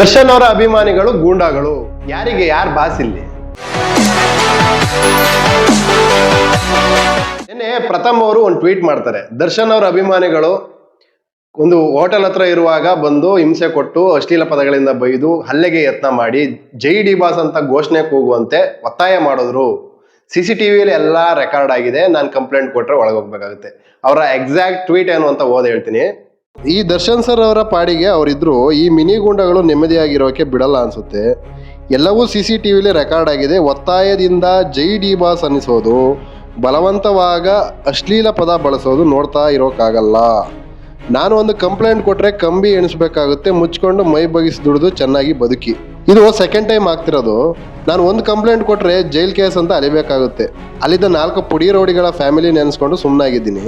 ದರ್ಶನ್ ಅವರ ಅಭಿಮಾನಿಗಳು ಗೂಂಡಾಗಳು. ಯಾರಿಗೆ ಯಾರು ಬಾಸ್ ಇಲ್ಲಿ ನಿನ್ನೆ ಪ್ರಥಮ್ ಅವರು ಒಂದು ಟ್ವೀಟ್ ಮಾಡ್ತಾರೆ. ದರ್ಶನ್ ಅವರ ಅಭಿಮಾನಿಗಳು ಒಂದು ಹೋಟೆಲ್ ಹತ್ರ ಇರುವಾಗ ಬಂದು ಹಿಂಸೆ ಕೊಟ್ಟು ಅಶ್ಲೀಲ ಪದಗಳಿಂದ ಬೈದು ಹಲ್ಲೆಗೆ ಯತ್ನ ಮಾಡಿ ಜೈ ಡಿ ಬಾಸ್ ಅಂತ ಘೋಷಣೆ ಕೂಗುವಂತೆ ಒತ್ತಾಯ ಮಾಡಿದ್ರು. ಸಿ ಸಿ ಟಿ ವಿಯಲ್ಲಿ ಎಲ್ಲ ರೆಕಾರ್ಡ್ ಆಗಿದೆ. ನಾನು ಕಂಪ್ಲೇಂಟ್ ಕೊಟ್ಟರೆ ಒಳಗೋಗ್ಬೇಕಾಗುತ್ತೆ ಅವರ ಎಕ್ಸಾಕ್ಟ್ ಟ್ವೀಟ್ ಏನು ಅಂತ ಓದ್ ಹೇಳ್ತೀನಿ. ಈ ದರ್ಶನ್ ಸರ್ ಅವರ ಪಾಡಿಗೆ ಅವರಿದ್ರು, ಈ ಮಿನಿ ಗುಂಡಗಳು ನೆಮ್ಮದಿಯಾಗಿರೋಕೆ ಬಿಡಲ್ಲ ಅನ್ಸುತ್ತೆ. ಎಲ್ಲವೂ ಸಿ ಸಿ ಟಿ ವಿಲಿ ರೆಕಾರ್ಡ್ ಆಗಿದೆ. ಒತ್ತಾಯದಿಂದ ಜೈ ಡಿ ಬಾಸ್ ಅನ್ನಿಸೋದು, ಬಲವಂತವಾಗ ಅಶ್ಲೀಲ ಪದ ಬಳಸೋದು ನೋಡ್ತಾ ಇರೋಕ್ಕಾಗಲ್ಲ ನಾನು ಒಂದು ಕಂಪ್ಲೇಂಟ್ ಕೊಟ್ರೆ ಕಂಬಿ ಎಣಿಸ್ಬೇಕಾಗುತ್ತೆ, ಮುಚ್ಕೊಂಡು ಮೈ ಬಗಿಸಿ ದುಡಿದು ಚೆನ್ನಾಗಿ ಬದುಕಿ. ಇದು ಸೆಕೆಂಡ್ ಟೈಮ್ ಆಗ್ತಿರೋದು. ನಾನು ಒಂದು ಕಂಪ್ಲೇಂಟ್ ಕೊಟ್ರೆ ಜೈಲ್ ಕೇಸ್ ಅಂತ ಅಲಿಬೇಕಾಗುತ್ತೆ. ಅಲ್ಲಿದ್ದ ನಾಲ್ಕು ಪುಡಿ ರೌಡಿಗಳ ಫ್ಯಾಮಿಲಿ ನೆನೆಸ್ಕೊಂಡು ಸುಮ್ಮನಾಗಿದ್ದೀನಿ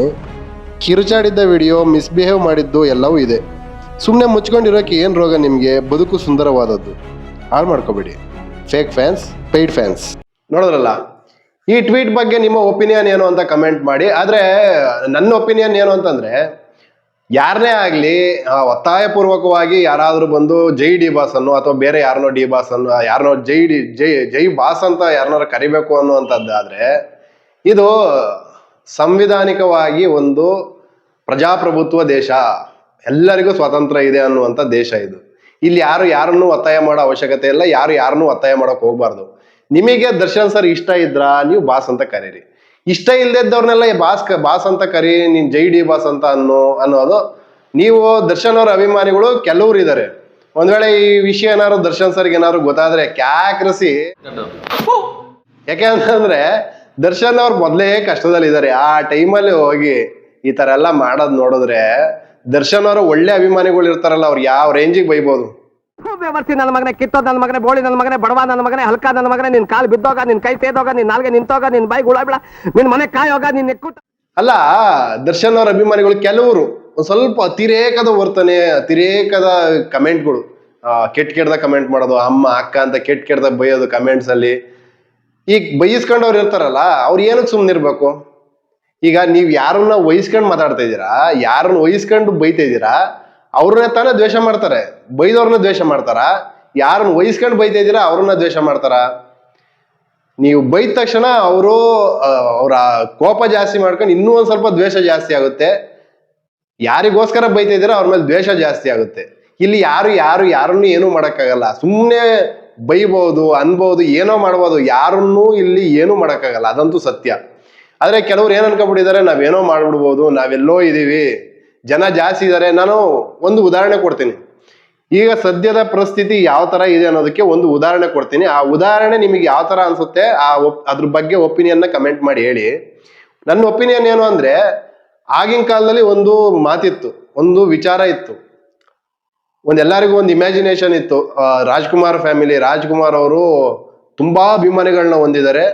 ಕಿರುಚಾಡಿದ್ದ ವಿಡಿಯೋ ಮಿಸ್ಬಿಹೇವ್ ಮಾಡಿದ್ದು ಎಲ್ಲವೂ ಇದೆ. ಸುಮ್ಮನೆ ಮುಚ್ಕೊಂಡಿರೋಕೆ ಏನು ರೋಗ ನಿಮಗೆ? ಬದುಕು ಸುಂದರವಾದದ್ದು. ಹಾಳು ಮಾಡ್ಕೋಬೇಡಿ. ಫೇಕ್ ಫ್ಯಾನ್ಸ್ ಪೇಯ್ಡ್ ಫ್ಯಾನ್ಸ್ ನೋಡಿದ್ರಲ್ಲ, ಈ ಟ್ವೀಟ್ ಬಗ್ಗೆ ನಿಮ್ಮ ಒಪಿನಿಯನ್ ಏನು ಅಂತ ಕಮೆಂಟ್ ಮಾಡಿ. ಆದರೆ, ನನ್ನ ಒಪಿನಿಯನ್ ಏನು ಅಂತಂದರೆ ಯಾರನ್ನೇ ಆಗಲಿ ಒತ್ತಾಯಪೂರ್ವಕವಾಗಿ ಯಾರಾದರೂ ಬಂದು ಜೈ ಡಿ ಬಾಸ್ ಅನ್ನು ಅಥವಾ ಬೇರೆ ಯಾರನ್ನೋ ಡಿ ಬಾಸ್ ಅನ್ನು, ಯಾರನ್ನೋ ಜೈ ಡಿ, ಜೈ ಜೈ ಬಾಸ್ ಅಂತ ಯಾರನ್ನಾರು ಕರಿಬೇಕು ಅನ್ನುವಂಥದ್ದಾದರೆ, ಇದು ಸಂವಿಧಾನಿಕವಾಗಿ ಒಂದು ಪ್ರಜಾಪ್ರಭುತ್ವ ದೇಶ. ಎಲ್ಲರಿಗೂ ಸ್ವಾತಂತ್ರ್ಯ ಇದೆ ಅನ್ನುವಂಥ ದೇಶ ಇದು. ಇಲ್ಲಿ ಯಾರು ಯಾರನ್ನು ಒತ್ತಾಯ ಮಾಡೋ ಅವಶ್ಯಕತೆ ಇಲ್ಲ, ಯಾರು ಯಾರನ್ನು ಒತ್ತಾಯ ಮಾಡೋಕೆ ಹೋಗ್ಬಾರ್ದು. ನಿಮಗೆ ದರ್ಶನ್ ಸರ್ ಇಷ್ಟ ಇದ್ರ, ನೀವು ಬಾಸ್ ಅಂತ ಕರೀರಿ. ಇಷ್ಟ ಇಲ್ದಿದ್ದವ್ರನ್ನೆಲ್ಲ ಬಾಸ್ ಬಾಸ್ ಅಂತ ಕರಿ, ನೀನ್ ಜೈ ಡಿ ಬಾಸ್ ಅಂತ ಅನ್ನೋ, ಅನ್ನೋದು. ನೀವು ದರ್ಶನ್ ಅವ್ರ ಅಭಿಮಾನಿಗಳು ಕೆಲವ್ರು ಇದ್ದಾರೆ ಒಂದ್ ವೇಳೆ ಈ ವಿಷಯ ಏನಾದ್ರು ದರ್ಶನ್ ಸರ್ಗೆ ಏನಾದ್ರು ಗೊತ್ತಾದ್ರೆ ಕ್ಯಾಕ್ರಸಿ. ಯಾಕೆ ಅಂತಂದ್ರೆ ದರ್ಶನ್ ಅವ್ರು ಮೊದಲೇ ಕಷ್ಟದಲ್ಲಿದ್ದಾರೆ. ಆ ಟೈಮಲ್ಲಿ ಹೋಗಿ ಈ ತರ ಎಲ್ಲ ಮಾಡೋದ್ ನೋಡಿದ್ರೆ ದರ್ಶನ್ ಅವರು ಒಳ್ಳೆ ಅಭಿಮಾನಿಗಳು ಇರ್ತಾರಲ್ಲ ಅವ್ರು ಯಾವ ರೇಂಜಿಗೆ ಬೈಬೋದು? ವ್ಯವಸ್ಥೆ ನನ್ನ ಮಗನೇ ಕಿತ್ತೋದ್ ನನ್ನ ಮಗನೇ ಬೋಳಿ ನನ್ನ ಮಗನೇ ಬಡವಾ ನನ್ನ ಮಗನೇ ಹಲ್ಕ ನನ್ನ ಮಗನೇ ನಿನ್ ಕಾಲ್ ಬಿದ್ದೋಗ ನಿನ್ ಕೈ ತೇದೋಗ ನಿನ್ ನಾಲ್ಗೆ ನಿಂತೋಗ ನಿನ್ ಬಾಯಿ ಗುಳ ಬಿಡ ನಿನ್ ಮನೆ ಕಾಯೋಗ ನಿನ್ ನೆಕ್ಕುಟ ಅಲ್ಲ ದರ್ಶನ್ ಅವ್ರ ಅಭಿಮಾನಿಗಳು ಕೆಲವರು ಒಂದ್ ಸ್ವಲ್ಪ ಅತಿರೇಕದ ವರ್ತನೆ ಅತಿರೇಕದ ಕಮೆಂಟ್ಗಳು. ಕೆಟ್ಟ ಕೆಟ್ಟದ ಕಮೆಂಟ್ ಮಾಡೋದು ಅಮ್ಮ ಅಕ್ಕ ಅಂತ ಕೆಟ್ಟ ಕೆಟ್ಟದ ಬೈಯೋದು ಕಮೆಂಟ್ಸ್ ಅಲ್ಲಿ. ಈಗ ಬೈಸ್ಕೊಂಡವ್ರು ಇರ್ತಾರಲ್ಲ ಅವ್ರು ಏನಕ್ಕೆ ಸುಮ್ಮನಿರ್ಬೇಕು ಈಗ ನೀವು ಯಾರನ್ನ ವಹಿಸ್ಕೊಂಡು ಮಾತಾಡ್ತಾ ಇದ್ದೀರಾ, ಯಾರನ್ನ ವಹಿಸ್ಕೊಂಡು ಬೈತಾ ಇದ್ದೀರಾ, ಅವ್ರನ್ನ ತಾನೇ ದ್ವೇಷ ಮಾಡ್ತಾರೆ. ಬೈದವ್ರನ್ನ ದ್ವೇಷ ಮಾಡ್ತಾರ, ಯಾರನ್ನ ವಹಿಸ್ಕೊಂಡು ಬೈತಾ ಇದ್ದೀರಾ, ಅವ್ರನ್ನ ದ್ವೇಷ ಮಾಡ್ತಾರ? ನೀವು ಬೈದ ತಕ್ಷಣ ಅವರು ಅವರ ಕೋಪ ಜಾಸ್ತಿ ಮಾಡ್ಕೊಂಡು ಇನ್ನೂ ಒಂದ್ ಸ್ವಲ್ಪ ದ್ವೇಷ ಜಾಸ್ತಿ ಆಗುತ್ತೆ. ಯಾರಿಗೋಸ್ಕರ ಬೈತಾ ಇದ್ದೀರಾ, ಅವ್ರ ಮೇಲೆ ದ್ವೇಷ ಜಾಸ್ತಿ ಆಗುತ್ತೆ. ಇಲ್ಲಿ ಯಾರು ಯಾರು, ಯಾರನ್ನು ಏನೂ ಮಾಡೋಕ್ಕಾಗಲ್ಲ. ಸುಮ್ಮನೆ ಬೈಬೋದು, ಅನ್ಬೋದು, ಏನೋ ಮಾಡ್ಬೋದು, ಯಾರನ್ನೂ ಇಲ್ಲಿ ಏನೂ ಮಾಡೋಕ್ಕಾಗಲ್ಲ. ಅದಂತೂ ಸತ್ಯ. ಆದ್ರೆ ಕೆಲವ್ರು ಏನು ಅನ್ಕೊಂಡ್ಬಿಟ್ಟಿದ್ದಾರೆ, ನಾವೇನೋ ಮಾಡ್ಬಿಡ್ಬೋದು, ನಾವೆಲ್ಲೋ ಇದ್ದೀವಿ ಜನ ಜಾಸ್ತಿ ಇದ್ದಾರೆ ನಾನು ಒಂದು ಉದಾಹರಣೆ ಕೊಡ್ತೀನಿ. ಈಗ ಸದ್ಯದ ಪರಿಸ್ಥಿತಿ ಯಾವ ತರ ಇದೆ ಅನ್ನೋದಕ್ಕೆ ಒಂದು ಉದಾಹರಣೆ ಕೊಡ್ತೀನಿ. ಆ ಉದಾಹರಣೆ ನಿಮಗೆ ಯಾವ ತರ ಅನ್ಸುತ್ತೆ, ಆ ಒಪ್, ಅದ್ರ ಬಗ್ಗೆ ಒಪಿನಿಯನ್ನ ಕಮೆಂಟ್ ಮಾಡಿ ಹೇಳಿ. ನನ್ನ ಒಪಿನಿಯನ್ ಏನು ಅಂದ್ರೆ, ಆಗಿನ ಕಾಲದಲ್ಲಿ ಒಂದು ಮಾತಿತ್ತು, ಒಂದು ವಿಚಾರ ಇತ್ತು. ಒಂದು ಎಲ್ಲರಿಗೂ ಒಂದು ಇಮ್ಯಾಜಿನೇಷನ್ ಇತ್ತು. ರಾಜ್ಕುಮಾರ್ ಫ್ಯಾಮಿಲಿ ರಾಜ್ಕುಮಾರ್ ಅವರು ತುಂಬಾ ಅಭಿಮಾನಿಗಳನ್ನ ಹೊಂದಿದ್ದಾರೆ.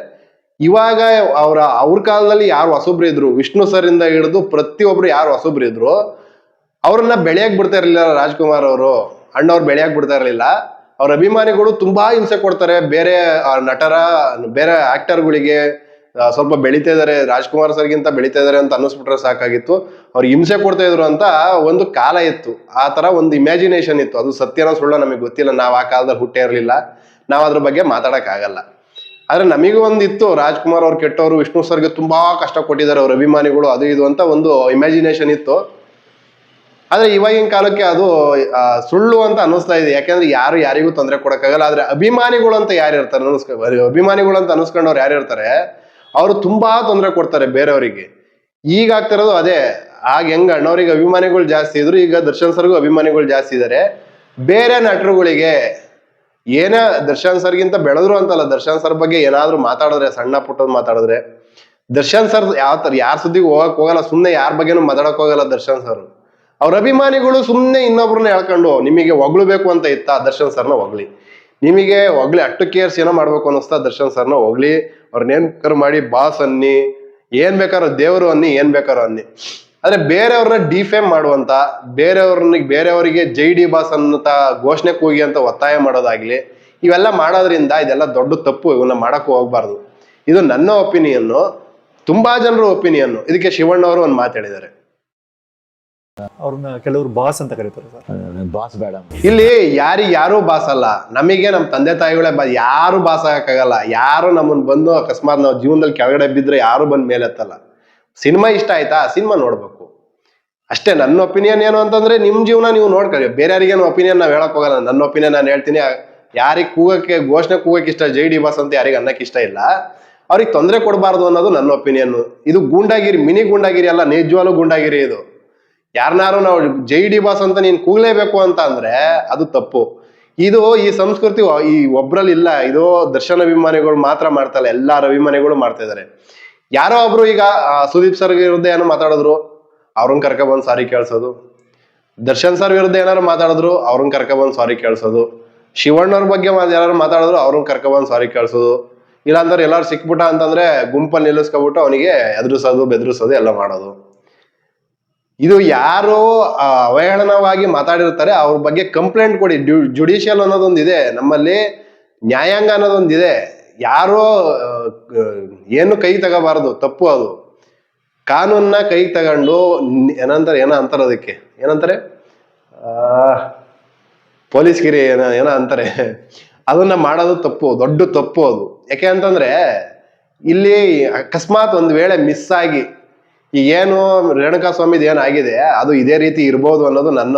ಇವಾಗ ಅವರ, ಅವ್ರ ಕಾಲದಲ್ಲಿ ಯಾರು ಹೊಸಬ್ರು ಇದ್ರು? ವಿಷ್ಣು ಸರ್ ಇಂದ ಹಿಡಿದು ಪ್ರತಿಯೊಬ್ರು ಯಾರು ಹೊಸಬ್ರು ಇದ್ರು? ಅವ್ರನ್ನ ಬೆಳೆಯಕ್ ಬಿಡ್ತಾ ಇರಲಿಲ್ಲ ರಾಜ್ಕುಮಾರ್ ಅವರು. ಅಣ್ಣವ್ರು ಬೆಳೆಯಕ್ ಬಿಡ್ತಾ ಇರಲಿಲ್ಲ. ಅವ್ರ ಅಭಿಮಾನಿಗಳು ತುಂಬಾ ಹಿಂಸೆ ಕೊಡ್ತಾರೆ. ಬೇರೆ ನಟರ, ಬೇರೆ ಆಕ್ಟರ್ಗಳಿಗೆ ಸ್ವಲ್ಪ ಬೆಳಿತಾ ಇದಾರೆ. ರಾಜ್ಕುಮಾರ್ ಸರ್ಗಿಂತ ಬೆಳೀತಾ ಇದಾರೆ ಅಂತ ಅನ್ನಿಸ್ಬಿಟ್ರೆ ಸಾಕಾಗಿತ್ತು. ಅವ್ರು ಹಿಂಸೆ ಕೊಡ್ತಾ ಇದ್ರು ಅಂತ ಒಂದು ಕಾಲ ಇತ್ತು. ಆ ತರ ಒಂದು ಇಮ್ಯಾಜಿನೇಷನ್ ಇತ್ತು. ಅದು ಸತ್ಯನ ಸುಳ್ಳ ನಮಗೆ ಗೊತ್ತಿಲ್ಲ. ನಾವು ಆ ಕಾಲದಲ್ಲಿ ಹುಟ್ಟೇ ಇರಲಿಲ್ಲ. ನಾವು ಅದ್ರ ಬಗ್ಗೆ ಮಾತಾಡಕ್ ಆಗಲ್ಲ. ಆದ್ರೆ ನಮಗೂ ಒಂದಿತ್ತು. ರಾಜ್ಕುಮಾರ್ ಅವ್ರು ಕೆಟ್ಟವರು, ವಿಷ್ಣು ಸರ್ಗೆ ತುಂಬಾ ಕಷ್ಟ ಕೊಟ್ಟಿದ್ದಾರೆ ಅವ್ರ ಅಭಿಮಾನಿಗಳು. ಅದು ಇದು ಅಂತ ಒಂದು ಇಮ್ಯಾಜಿನೇಷನ್ ಇತ್ತು. ಆದ್ರೆ ಇವಾಗಿನ ಕಾಲಕ್ಕೆ ಅದು ಸುಳ್ಳು ಅಂತ ಅನ್ನಿಸ್ತಾ ಇದೆ. ಯಾಕಂದ್ರೆ ಯಾರು ಯಾರಿಗೂ ತೊಂದರೆ ಕೊಡಕ್ಕಾಗಲ್ಲ. ಆದ್ರೆ ಅಭಿಮಾನಿಗಳು ಅಂತ ಯಾರು ಇರ್ತಾರೆ? ಅನ್ಸ್ಕೊ ಅಭಿಮಾನಿಗಳು ಅಂತ ಅನ್ಸ್ಕೊಂಡವ್ರು ಯಾರು ಇರ್ತಾರೆ? ಅವರು ತುಂಬಾ ತೊಂದರೆ ಕೊಡ್ತಾರೆ ಬೇರೆಯವರಿಗೆ. ಈಗ ಆಗ್ತಿರೋದು ಅದೇ. ಆಗ ಹೆಂಗ ಅಣ್ಣವ್ರಿಗೆ ಅಭಿಮಾನಿಗಳು ಜಾಸ್ತಿ ಇದ್ರು, ಈಗ ದರ್ಶನ್ ಸರ್ಗೂ ಅಭಿಮಾನಿಗಳು ಜಾಸ್ತಿ ಇದ್ದಾರೆ ಬೇರೆ ನಟರುಗಳಿಗೆ ಏನೇ ದರ್ಶನ್ ಸರ್ಗಿಂತ ಬೆಳೆದ್ರು ಅಂತಲ್ಲ, ದರ್ಶನ್ ಸರ್ ಬಗ್ಗೆ ಏನಾದ್ರೂ ಮಾತಾಡಿದ್ರೆ, ಸಣ್ಣ ಪುಟ್ಟದ್ ಮಾತಾಡಿದ್ರೆ. ದರ್ಶನ್ ಸರ್ ಯಾವ ತರ, ಯಾರ ಸುದ್ದಿಗೆ ಹೋಗಕ್ ಹೋಗಲ್ಲ ಸುಮ್ಮನೆ ಯಾರ ಬಗ್ಗೆನು ಮಾತಾಡಕ್ ಹೋಗಲ್ಲ ದರ್ಶನ್ ಸರ್. ಅವ್ರ ಅಭಿಮಾನಿಗಳು ಸುಮ್ಮನೆ ಇನ್ನೊಬ್ರನ್ನ ಹೇಳ್ಕೊಂಡು ನಿಮಗೆ ಹೊಗಳಬೇಕು ಅಂತ ಇತ್ತ ದರ್ಶನ್ ಸರ್ನ ಹೊಗಳಿ ನಿಮಗೆ ಹೊಗಳಿ ಅಟ್ಟು ಕೇರ್ಸ್ ಏನೋ ಮಾಡ್ಬೇಕು ಅನ್ನಿಸ್ತಾ ದರ್ಶನ್ ಸರ್ನ ಹೊಗಳಿ ಅವ್ರ ಏನ್ ಬೇಕಾದ್ರೂ ಮಾಡಿ, ಬಾಸ್ ಅನ್ನಿ, ಏನ್ ಬೇಕಾರ ದೇವರು ಅನ್ನಿ, ಏನ್ ಬೇಕಾರೋ ಅನ್ನಿ. ಆದ್ರೆ ಬೇರೆಯವ್ರನ್ನ ಡಿಫೇಮ್ ಮಾಡುವಂತ ಬೇರೆಯವ್ರನ್ನ ಬೇರೆಯವರಿಗೆ ಜೈ ಡಿ ಬಾಸ್ ಅನ್ನತ ಘೋಷಣೆ ಕೂಗಿ ಅಂತ ಒತ್ತಾಯ ಮಾಡೋದಾಗ್ಲಿ ಇವೆಲ್ಲ ಮಾಡೋದ್ರಿಂದ ಇದೆಲ್ಲ ದೊಡ್ಡ ತಪ್ಪು ಇವನ್ನ ಮಾಡಕ್ಕೂ ಹೋಗ್ಬಾರ್ದು. ಇದು ನನ್ನ ಒಪಿನಿಯನ್ನು ತುಂಬಾ ಜನರ ಒಪಿನಿಯನ್ನು. ಇದಕ್ಕೆ ಶಿವಣ್ಣ ಅವರು ಒಂದು ಮಾತಾಡಿದ್ದಾರೆ ಅವ್ರನ್ನ ಕೆಲವರು ಬಾಸ್ ಅಂತ ಕರೀತಾರೆ ಸರ್. ಬಾಸ್ ಬೇಡ ಇಲ್ಲಿ ಯಾರಿಗೆ ಯಾರು ಬಾಸ್ ಅಲ್ಲ ನಮಗೆ ನಮ್ಮ ತಂದೆ ತಾಯಿಗಳೇ ಬಾ ಯಾರು ಬಾಸ್ ಆಗಕ್ಕಾಗಲ್ಲ. ಯಾರು ನಮ್ಮನ್ನು ಬಂದು ಅಕಸ್ಮಾತ್ ನಾವು ಜೀವನದಲ್ಲಿ ಕೆಳಗಡೆ ಬಿದ್ರೆ ಯಾರು ಬಂದ್ ಮೇಲೆತ್ತಲ್ಲ. ಸಿನಿಮಾ ಇಷ್ಟ ಆಯ್ತಾ? ಸಿನಿಮಾ ನೋಡ್ಬೇಕು. ಅಷ್ಟೇ, ನನ್ನ ಒಪಿನಿಯನ್ ಏನು ಅಂತಂದ್ರೆ ನಿಮ್ ಜೀವನ ನೀವು ನೋಡ್ಕೊಳ್ಳಿ. ಬೇರೆಯವ್ರಿಗೇನು ಒಪಿನಿಯನ್ ನಾವು ಹೇಳಕ್ ಹೋಗಲ್ಲ. ನನ್ನ ಒಪಿನಿಯನ್ ನಾನು ಹೇಳ್ತೀನಿ. ಯಾರಿಗೆ ಕೂಗಕ್ಕೆ, ಘೋಷಣೆ ಕೂಗಕ್ಕೆ ಇಷ್ಟ, ಜೈ ಡಿ ಬಾಸ್ ಅಂತ ಯಾರಿಗೆ ಅನ್ನಕ್ಕೆ ಇಷ್ಟ ಇಲ್ಲ. ಅವ್ರಿಗೆ ತೊಂದರೆ ಕೊಡಬಾರ್ದು ಅನ್ನೋದು ನನ್ನ ಒಪಿನಿಯನ್. ಇದು ಗೂಂಡಾಗಿರಿ, ಮಿನಿ ಗೂಂಡಾಗಿರಿ ಅಲ್ಲ, ನಿಜವಾಗ್ಲೂ ಗೂಂಡಾಗಿರಿ ಇದು. ಯಾರನ್ನಾರು ನಾವು ಜೈ ಡಿ ಬಾಸ್ ಅಂತ ನೀನು ಕೂಗಲೇಬೇಕು ಅಂತ ಅಂದ್ರೆ ಅದು ತಪ್ಪು. ಇದು ಈ ಸಂಸ್ಕೃತಿ, ಈ ಒಬ್ರಲ್ಲಿ ಇಲ್ಲ ಇದು ದರ್ಶನ ಅಭಿಮಾನಿಗಳು ಮಾತ್ರ ಮಾಡ್ತಲ್ಲ ಎಲ್ಲಾರು ಅಭಿಮಾನಿಗಳು ಮಾಡ್ತಾ ಇದಾರೆ ಯಾರೋ ಒಬ್ರು ಈಗ ಸುದೀಪ್ ಸರ್ ವಿರುದ್ಧ ಏನೋ ಮಾತಾಡಿದ್ರು, ಅವ್ರನ್ನ ಬಂದು ಸಾರಿ ಕೇಳಿಸೋದು. ದರ್ಶನ್ ಸರ್ ವಿರುದ್ಧ ಏನಾರು ಮಾತಾಡಿದ್ರು, ಅವ್ರನ್ನ ಬಂದು ಸಾರಿ ಕೇಳಿಸೋದು. ಶಿವಣ್ಣವ್ರ ಬಗ್ಗೆ ಯಾರು ಮಾತಾಡಿದ್ರು, ಅವ್ರನ್ನ ಬಂದು ಸಾರಿ ಕೇಳಿಸೋದು. ಇಲ್ಲಾಂದ್ರೆ ಎಲ್ಲಾರು ಸಿಕ್ಬಿಟ್ಟ ಅಂತಂದ್ರೆ ಗುಂಪಲ್ಲಿ ನಿಲ್ಲಿಸ್ಕೊಬಿಟ್ಟು ಅವನಿಗೆ ಎದುರಿಸೋದು, ಬೆದರಿಸೋದು ಎಲ್ಲ ಮಾಡೋದು. ಇದು ಯಾರು ಅವಹೇಳನವಾಗಿ ಮಾತಾಡಿರ್ತಾರೆ, ಅವ್ರ ಬಗ್ಗೆ ಕಂಪ್ಲೇಂಟ್ ಕೊಡಿ. ಜುಡಿಷಿಯಲ್ ಅನ್ನೋದೊಂದಿದೆ. ನಮ್ಮಲ್ಲಿ ನ್ಯಾಯಾಂಗ ಅನ್ನೋದೊಂದಿದೆ. ಯಾರೋ ಏನು ಕೈ ತಗೋಬಾರದು, ತಪ್ಪು ಅದು. ಕಾನೂನ್ನ ಕೈ ತಗೊಂಡು ಏನಂತಾರೆ, ಏನೋ ಅಂತಾರೆ ಅದಕ್ಕೆ? ಏನಂತಾರೆ? ಪೊಲೀಸ್ ಗಿರಿ ಏನ ಏನೋ ಅಂತಾರೆ? ಅದನ್ನ ಮಾಡೋದು ತಪ್ಪು, ದೊಡ್ಡ ತಪ್ಪು ಅದು. ಯಾಕೆ ಅಂತಂದ್ರೆ, ಇಲ್ಲಿ ಅಕಸ್ಮಾತ್ ಒಂದು ವೇಳೆ ಮಿಸ್ ಆಗಿ ಏನು ರೇಣುಕಾ ಸ್ವಾಮಿದ್ ಏನಾಗಿದೆ ಅದು ಇದೇ ರೀತಿ ಇರ್ಬೋದು ಅನ್ನೋದು ನನ್ನ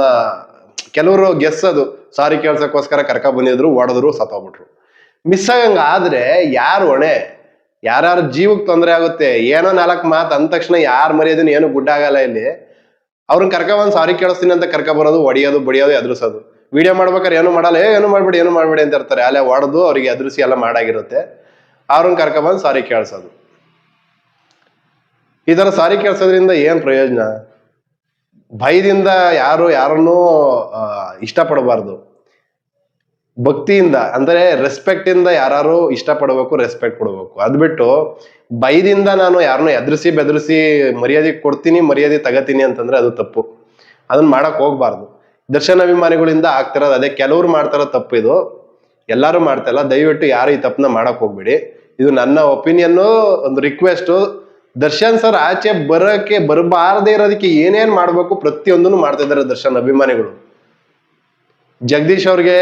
ಕೆಲವರು ಗೆಸ್ ಅದು. ಸಾರಿ ಕೇಳ್ಸಕ್ಕೋಸ್ಕರ ಕರ್ಕ ಬಂದಿದ್ರು ಹೊಡೆದ್ರು ಸತ್ತೋಗ್ಬಿಟ್ರು. ಮಿಸ್ ಆಗಂಗ ಆದ್ರೆ ಯಾರು ಹೊಣೆ? ಯಾರ್ಯಾರ ಜೀವಕ್ಕೆ ತೊಂದರೆ ಆಗುತ್ತೆ, ಏನೋ ನಾಲ್ಕು ಮಾತು ಅಂದ ತಕ್ಷಣ ಯಾರು ಮರ್ಯಾದೆನೂ ಏನು ಗುಡ್ಡ ಆಗಲ್ಲ ಇಲ್ಲಿ. ಅವ್ರನ್ನ ಕರ್ಕ ಒಂದು ಸಾರಿ ಕೇಳಿಸ್ತೀನಿ ಅಂತ ಕರ್ಕ ಬರೋದು ಹೊಡಿಯೋದು ಬಡಿಯೋದು, ಎದುರಿಸೋದು. ವಿಡಿಯೋ ಮಾಡ್ಬೇಕಾದ್ರೆ ಏನು ಮಾಡಲ್ಲ, ಏ, ಏನು ಮಾಡ್ಬೇಡಿ ಏನು ಮಾಡ್ಬೇಡಿ ಅಂತ ಇರ್ತಾರೆ. ಅಲ್ಲೇ ಹೊಡೆದು ಅವ್ರಿಗೆ ಎದುರಿಸಿ ಎಲ್ಲ ಮಾಡಾಗಿರುತ್ತೆ. ಅವ್ರನ್ನ ಕರ್ಕ ಬಂದು ಸಾರಿ ಕೇಳಿಸೋದು. ಈ ತರ ಸಾರಿ ಕೇಳಿಸೋದ್ರಿಂದ ಏನ್ ಪ್ರಯೋಜನ? ಭಯದಿಂದ ಯಾರು ಯಾರನ್ನೂ ಇಷ್ಟಪಡಬಾರ್ದು. ಭಕ್ತಿಯಿಂದ, ಅಂದ್ರೆ ರೆಸ್ಪೆಕ್ಟ್ ಇಂದ ಯಾರು ಇಷ್ಟಪಡಬೇಕು ರೆಸ್ಪೆಕ್ಟ್ ಕೊಡಬೇಕು. ಅದ್ ಬಿಟ್ಟು ಭಯದಿಂದ ನಾನು ಯಾರನ್ನೂ ಎದುರಿಸಿ ಬೆದರಿಸಿ ಮರ್ಯಾದೆ ಕೊಡ್ತೀನಿ, ಮರ್ಯಾದೆ ತಗತೀನಿ ಅಂತಂದ್ರೆ ಅದು ತಪ್ಪು. ಅದನ್ನ ಮಾಡಕ್ ಹೋಗ್ಬಾರ್ದು. ದರ್ಶನ ಅಭಿಮಾನಿಗಳಿಂದ ಆಗ್ತಿರೋದು ಅದೇ. ಕೆಲವ್ರು ಮಾಡ್ತಾರೋ ತಪ್ಪು ಇದು. ಎಲ್ಲರೂ ಮಾಡ್ತಾಯಿಲ್ಲ ದಯವಿಟ್ಟು ಯಾರು ಈ ತಪ್ಪನ್ನ ಮಾಡಕ್ ಹೋಗ್ಬೇಡಿ. ಇದು ನನ್ನ ಒಪಿನಿಯನ್ ಒಂದು ರಿಕ್ವೆಸ್ಟ್ ದರ್ಶನ್ ಸರ್ ಆಚೆ ಬರೋಕೆ ಬರಬಾರದೇ ಇರೋದಕ್ಕೆ ಏನೇನ್ ಮಾಡಬೇಕು ಪ್ರತಿಯೊಂದನ್ನು ಮಾಡ್ತಾ ಇದ್ದಾರೆ ದರ್ಶನ್ ಅಭಿಮಾನಿಗಳು. ಜಗದೀಶ್ ಅವ್ರಿಗೆ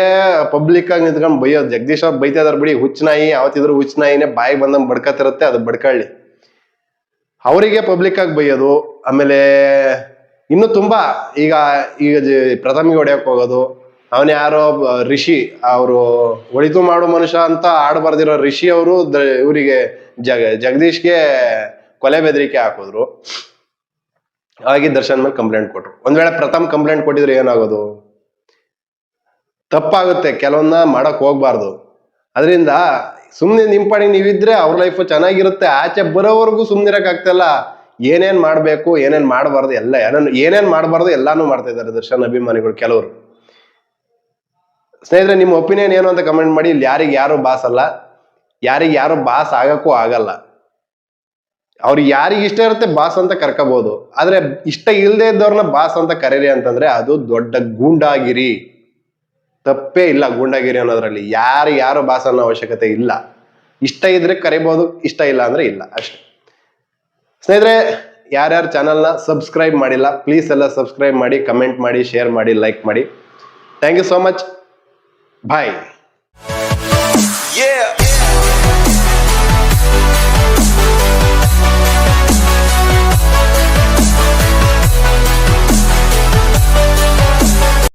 ಪಬ್ಲಿಕ್ ಆಗಿ ನಿಂತ್ಕೊಂಡು ಬೈಯೋದು. ಜಗದೀಶ್ ಅವ್ರು ಬೈತಾ ಇದಾರೆ ಬಿಡಿ ಹುಚ್ಚನಾಯಿ ಯಾವತ್ತಿದ್ರು ಹುಚ್ಚ ನಾಯಿನೇ ಬಾಯಿ ಬಂದಂಗೆ ಬಡ್ಕತಿರುತ್ತೆ, ಅದು ಬಡ್ಕಳ್ಳಿ. ಅವರಿಗೆ ಪಬ್ಲಿಕ್ ಆಗಿ ಬೈಯೋದು, ಆಮೇಲೆ ಇನ್ನು ತುಂಬಾ ಈಗ ಈಗ ಪ್ರಥಮಿಗೆ ಹೊಡೆಯಕ್ ಹೋಗೋದು. ಅವನ ಯಾರೋ ಋಷಿ ಅವರು ಒಳಿತು ಮಾಡೋ ಮನುಷ್ಯ ಅಂತ ಆಡ್ ಬರ್ದಿರೋ ರಿಷಿ ಅವರು ಇವರಿಗೆ ಜಗ, ಜಗದೀಶ್ಗೆ ಕೊಲೆ ಬೆದರಿಕೆ ಹಾಕಿದ್ರು. ಹಾಗೆ ದರ್ಶನ್ ಮೇಲೆ ಕಂಪ್ಲೇಂಟ್ ಕೊಟ್ರು. ಒಂದ್ ವೇಳೆ ಪ್ರಥಮ್ ಕಂಪ್ಲೇಂಟ್ ಕೊಟ್ಟಿದ್ರೆ ಏನಾಗೋದು? ತಪ್ಪಾಗುತ್ತೆ ಕೆಲವನ್ನ ಮಾಡಕ್ ಹೋಗ್ಬಾರ್ದು. ಅದರಿಂದ ಸುಮ್ಮನೆ ನಿಮ್ ಪಾಡಿಗೆ ನೀವಿದ್ರೆ ಅವ್ರ ಲೈಫ್ ಚೆನ್ನಾಗಿರುತ್ತೆ, ಆಚೆ ಬರೋವರೆಗೂ ಏನೇನು ಏನೇನ್ ಮಾಡ್ಬೇಕು, ಏನೇನ್ ಮಾಡಬಾರ್ದು, ಎಲ್ಲ ಏನೇನು ಏನೇನ್ ಮಾಡಬಾರ್ದು ಎಲ್ಲಾನು ಮಾಡ್ತಾ ಇದ್ದಾರೆ ದರ್ಶನ್ ಅಭಿಮಾನಿಗಳು ಕೆಲವರು. ಸ್ನೇಹಿತರೆ, ನಿಮ್ಮ ಒಪಿನಿಯನ್ ಏನು ಅಂತ ಕಮೆಂಟ್ ಮಾಡಿ, ಇಲ್ಲಿ ಯಾರಿಗೆ ಯಾರು ಬಾಸ್ ಅಲ್ಲ, ಯಾರಿಗೆ ಯಾರು ಬಾಸ್ ಆಗಕ್ಕೂ ಆಗಲ್ಲ. ಅವ್ರಿಗೆ ಯಾರಿಗೆ ಇಷ್ಟ ಇರುತ್ತೆ ಬಾಸ್ ಅಂತ ಕರ್ಕೋಬಹುದು ಆದ್ರೆ ಇಷ್ಟ ಇಲ್ಲದೆ ಇದ್ದವ್ರನ್ನ ಬಾಸ್ ಅಂತ ಕರೀರಿ ಅಂತಂದ್ರೆ ಅದು ದೊಡ್ಡ ಗೂಂಡಾಗಿರಿ. ತಪ್ಪೇ ಇಲ್ಲ ಗೂಂಡಾಗಿರಿ ಅನ್ನೋದ್ರಲ್ಲಿ. ಯಾರು ಯಾರು ಬಾಸ್ ಅನ್ನೋ ಅವಶ್ಯಕತೆ ಇಲ್ಲ. ಇಷ್ಟ ಇದ್ರೆ ಕರಿಬಹುದು ಇಷ್ಟ ಇಲ್ಲ ಅಂದ್ರೆ ಇಲ್ಲ ಅಷ್ಟೇ. ಸ್ನೇಹಿತರೆ, ಯಾರ್ಯಾರು ಚಾನಲ್ನ ಸಬ್ಸ್ಕ್ರೈಬ್ ಮಾಡಿಲ್ಲ ಪ್ಲೀಸ್ ಎಲ್ಲ ಸಬ್ಸ್ಕ್ರೈಬ್ ಮಾಡಿ ಕಮೆಂಟ್ ಮಾಡಿ ಶೇರ್ ಮಾಡಿ ಲೈಕ್ ಮಾಡಿ. Thank you so much bye.